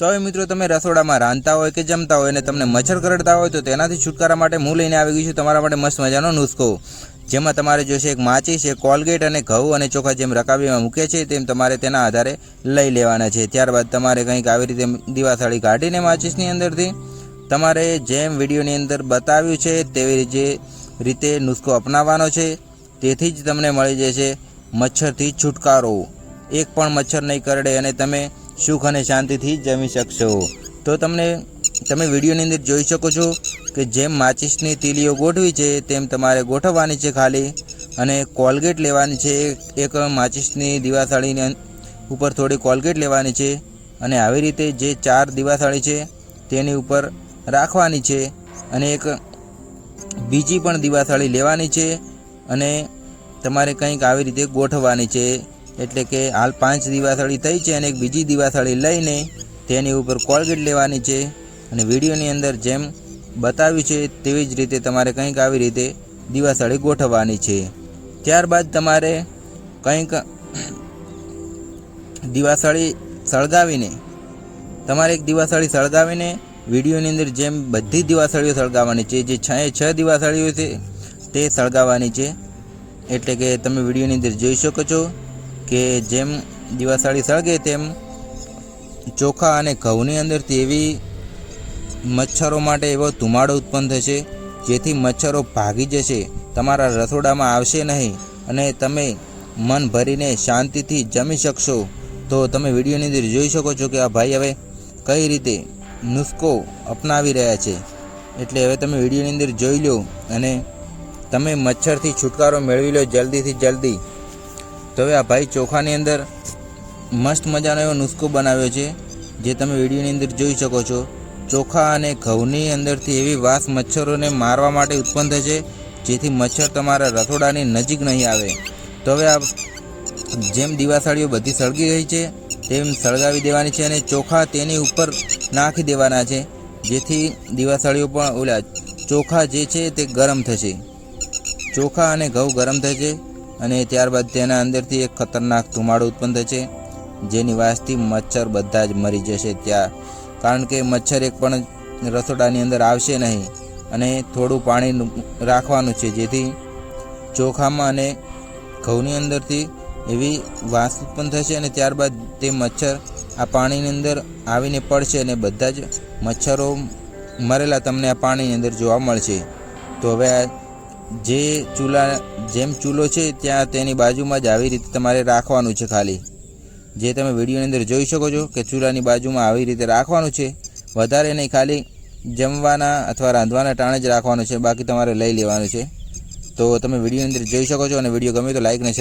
તો હવે મિત્રો તમે રસોડામાં રાંધતા હોય કે જમતા હોય અને તમને મચ્છર કરડતા હોય તો તેનાથી છુટકારા માટે હું લઈને આવી ગઈ છું તમારા માટે મસ્ત મજાનો નુસ્ખો. જેમાં તમારે જોશે એક માચી છે, કોલગેટ અને ઘઉં અને ચોખા જેમ રકાબીમાં મૂકે છે તેમ તમારે તેના આધારે લઈ લેવાના છે. ત્યારબાદ તમારે કંઈક આવી રીતે દિવાસાળી કાઢીને માચીસની અંદરથી તમારે જેમ વિડીયોની અંદર બતાવ્યું છે તેવી જે રીતે નુસ્ખો અપનાવવાનો છે, તેથી જ તમને મળી જશે મચ્છરથી છુટકારો. એક પણ મચ્છર નહીં કરડે અને તમે સુખ અને શાંતિથી જમી શકશો. તો તમને, તમે વિડીયોની અંદર જોઈ શકો છો કે જેમ માચિસની તીલીઓ ગોઠવી છે, તેમ તમારે ગોઠવવાની છે ખાલી. અને કોલગેટ લેવાની છે, એક માચિસની દિવાસળીની ઉપર થોડી કોલગેટ લેવાની છે. અને આવી રીતે જે ચાર દિવાસાળી છે, તેની ઉપર રાખવાની છે. અને એક બીજી પણ દિવાસાળી લેવાની છે. અને તમારે કંઈક આવી રીતે ગોઠવવાની છે. એટલે કે હાલ પાંચ દિવાસળી થઈ છે અને એક બીજી દિવાસળી લઈને તેની ઉપર કોલગેટ લેવાની છે. અને વિડીયોની અંદર જેમ બતાવ્યું છે, તેવી જ રીતે તમારે કંઈક આવી રીતે દિવાસળી ગોઠવવાની છે. ત્યારબાદ તમારે કંઈક દિવાસળી સળગાવીને, તમારે એક દિવાસળી સળગાવીને વિડીયોની અંદર જેમ બધી દિવાસળીઓ સળગાવવાની છે, જે છ એ છ દિવાસળીઓ છે, તે સળગાવવાની છે. એટલે કે તમે વિડીયોની અંદર જોઈ શકો છો. કે જેમ દિવાસાળી સળગે તેમ ચોખા અને ઘઉંની અંદરથી એવી મચ્છરો માટે એવો ધુમાડો ઉત્પન્ન થશે, જેથી મચ્છરો ભાગી જશે. તમારા રસોડામાં આવશે નહીં અને તમે મન ભરીને શાંતિથી જમી શકશો. તો તમે વિડીયોની અંદર જોઈ શકો છો કે આ ભાઈ હવે કઈ રીતે નુસ્ખો અપનાવી રહ્યા છે. એટલે હવે તમે વિડીયોની અંદર જોઈ લો અને તમે મચ્છરથી છુટકારો મેળવી લો જલ્દીથી જલ્દી. તો હવે આ ભાઈ ચોખાની અંદર મસ્ત મજાનો એવો નુસ્ખો બનાવ્યો છે, જે તમે વિડીયોની અંદર જોઈ શકો છો. ચોખા અને ઘઉંની અંદરથી એવી વાસ મચ્છરોને મારવા માટે ઉત્પન્ન થશે જેથી મચ્છર તમારા રસોડાની નજીક નહીં આવે. તો હવે આ જેમ દિવાસળીઓ બધી સળગી ગઈ છે, તેમ સળગાવી દેવાની છે અને ચોખા તેની ઉપર નાખી દેવાના છે, જેથી દિવાસળીઓ પણ ઓલા ચોખા જે છે તે ગરમ થશે. ચોખા અને ઘઉં ગરમ થશે અને ત્યારબાદ તેના અંદરથી એક ખતરનાક ધુમાડો ઉત્પન્ન થશે જેની વાસથી મચ્છર બધા જ મરી જશે ત્યાં. કારણ કે મચ્છર એક પણ રસોડાની અંદર આવશે નહીં અને થોડું પાણી રાખવાનું છે, જેથી ચોખામાં અને ઘઉંની અંદરથી એવી વાસ ઉત્પન્ન થશે અને ત્યારબાદ તે મચ્છર આ પાણીની અંદર આવીને પડશે અને બધા જ મચ્છરો મરેલા તમને આ પાણીની અંદર જોવા મળશે. તો હવે જે ચૂલા જેમ ચૂલો છે, ત્યાં તેની બાજુમાં જ આવી રીતે તમારે રાખવાનું છે ખાલી. જે તમે વિડીયોની અંદર જોઈ શકો છો કે ચૂલાની બાજુમાં આવી રીતે રાખવાનું છે. વધારે નહીં, ખાલી જમવાના અથવા રાંધવાના ટાણે જ રાખવાનું છે. બાકી તમારે લઈ લેવાનું છે. તો તમે વિડીયોની અંદર જોઈ શકો છો અને વીડિયો ગમે તો લાઈક ને શેર